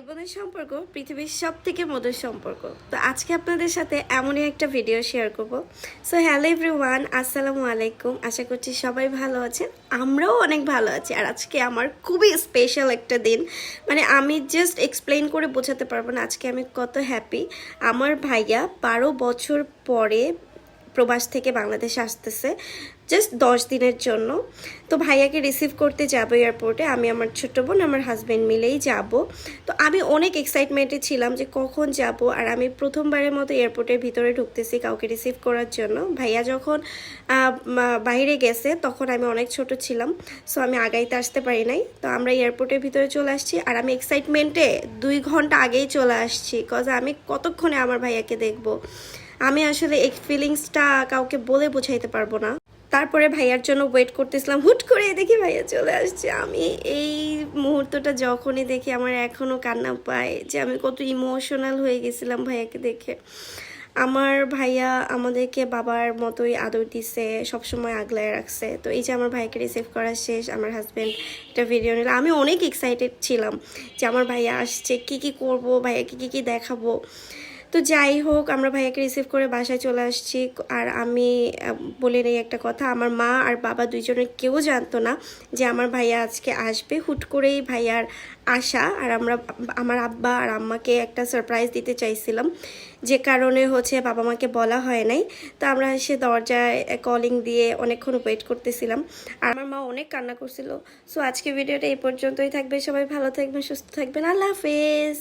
ভাই বোনের সম্পর্ক পৃথিবীর সব থেকে মধুর সম্পর্ক। তো আজকে আপনাদের সাথে এমনই একটা ভিডিও শেয়ার করব। সো হ্যালো এভরি ওয়ান আসসালামু আলাইকুম। আশা করছি সবাই ভালো আছেন। আমরাও অনেক ভালো আছি। আর আজকে আমার খুবই স্পেশাল একটা দিন। মানে আমি জাস্ট এক্সপ্লেন করে বোঝাতে পারব না আজকে আমি কত হ্যাপি আমার ভাইয়া বারো বছর পরে প্রবাস থেকে বাংলাদেশে আসতেছে জাস্ট দশ দিনের জন্য। তো ভাইয়াকে রিসিভ করতে যাব এয়ারপোর্টে আমি আমার ছোট্ট বোন, আমার হাজব্যান্ড মিলেই যাব। তো আমি অনেক এক্সাইটমেন্টে ছিলাম যে কখন যাব, আর আমি প্রথমবারের মতো এয়ারপোর্টের ভিতরে ঢুকতেছি কাউকে রিসিভ করার জন্য। ভাইয়া যখন বাইরে গেছে, তখন আমি অনেক ছোট ছিলাম সো আমি আগাইতে আসতে পারি নাই। তো আমরা এয়ারপোর্টের ভিতরে চলে আসছি, আর আমি এক্সাইটমেন্টে দুই ঘণ্টা আগেই চলে আসছি কজ আমি কতক্ষণে আমার ভাইয়াকে দেখব? আমি আসলে এই ফিলিংসটা কাউকে বলে বোঝাইতে পারব না। তারপরে ভাইয়ার জন্য ওয়েট করতেছিলাম, হুট করে দেখি ভাইয়া চলে আসছে। আমি এই মুহূর্তটা যখনই দেখি আমার এখনও কান্না পায় যে আমি কত ইমোশনাল হয়ে গেছিলাম ভাইয়াকে দেখে। আমার ভাইয়া আমাদেরকে বাবার মতোই আদর দিছে, সবসময় আগলায় রাখছে। তো এই যে আমার ভাইকে রিসিভ করা শেষ, আমার হাজব্যান্ড একটা ভিডিও নিল। আমি অনেক এক্সাইটেড ছিলাম যে আমার ভাইয়া আসছে, কি কি করব, ভাইয়াকে কি কি দেখাবো। তো যাই হোক, আমরা ভাইয়াকে রিসিভ করে বাসায় চলে আসছি। আর আমি বলে নেই একটা কথা, আমার মা আর বাবা দুইজনের কেউ জানতো না যে আমার ভাইয়া আজকে আসবে। হুট করেই ভাইয়ার আসা আর আমরা, আমার আব্বা আর আম্মাকে একটা সারপ্রাইজ দিতে চাইছিলাম। যে কারণে হচ্ছে বাবা মাকে বলা হয় নাই। তো আমরা সে দরজায় কলিং দিয়ে অনেকক্ষণ ওয়েট করতেছিলাম। আর আমার মা অনেক কান্না করছিল। সো আজকে ভিডিওটা এই পর্যন্তই থাকবে। সবাই ভালো থাকবেন, সুস্থ থাকবেন। আল্লাহ হাফেজ।